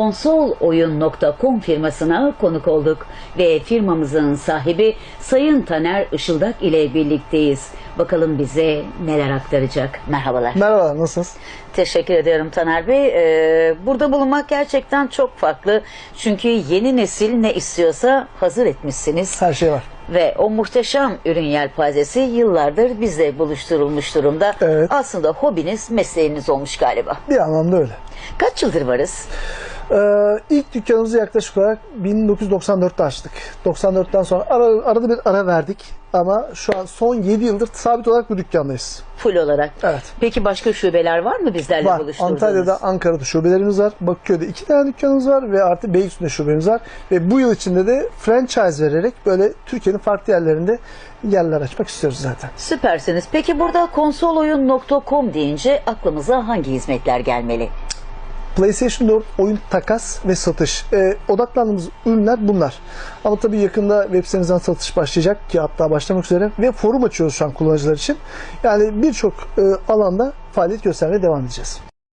Konsoloyun.com firmasına konuk olduk ve firmamızın sahibi Sayın Taner Işıldak ile birlikteyiz. Bakalım bize neler aktaracak. Merhabalar. Merhaba, nasılsınız? Teşekkür ediyorum Taner Bey. Ee, burada bulunmak gerçekten çok farklı. Çünkü yeni nesil ne istiyorsa hazır etmişsiniz. Her şey var. Ve o muhteşem ürün yelpazesi yıllardır bizle buluşturulmuş durumda. Evet. Aslında hobiniz, mesleğiniz olmuş galiba. Bir anlamda öyle. Kaç yıldır varız? Ee, ilk dükkanımızı yaklaşık olarak 1994'te açtık. 94'ten sonra ara, arada bir ara verdik. Ama şu an son 7 yıldır sabit olarak bu dükkandayız. Full olarak. Evet. Peki başka şubeler var mı bizlerle Var. buluşturduğunuz? Antalya'da, Ankara'da şubelerimiz var. Bakırköy'de iki tane dükkanımız var ve artı Beylikdüzü'nde şubemiz var. Ve bu yıl içinde de franchise vererek böyle Türkiye'nin farklı yerlerinde yerler açmak istiyoruz zaten. Süpersiniz. Peki burada konsoloyun.com deyince aklımıza hangi hizmetler gelmeli? PlayStation 4 oyun takas ve satış. Ee, odaklandığımız ürünler bunlar. Ama tabii yakında web sitemizden satış başlayacak ki hatta başlamak üzere ve forum açıyoruz şu an kullanıcılar için. Yani birçok e, alanda faaliyet göstermeye devam edeceğiz.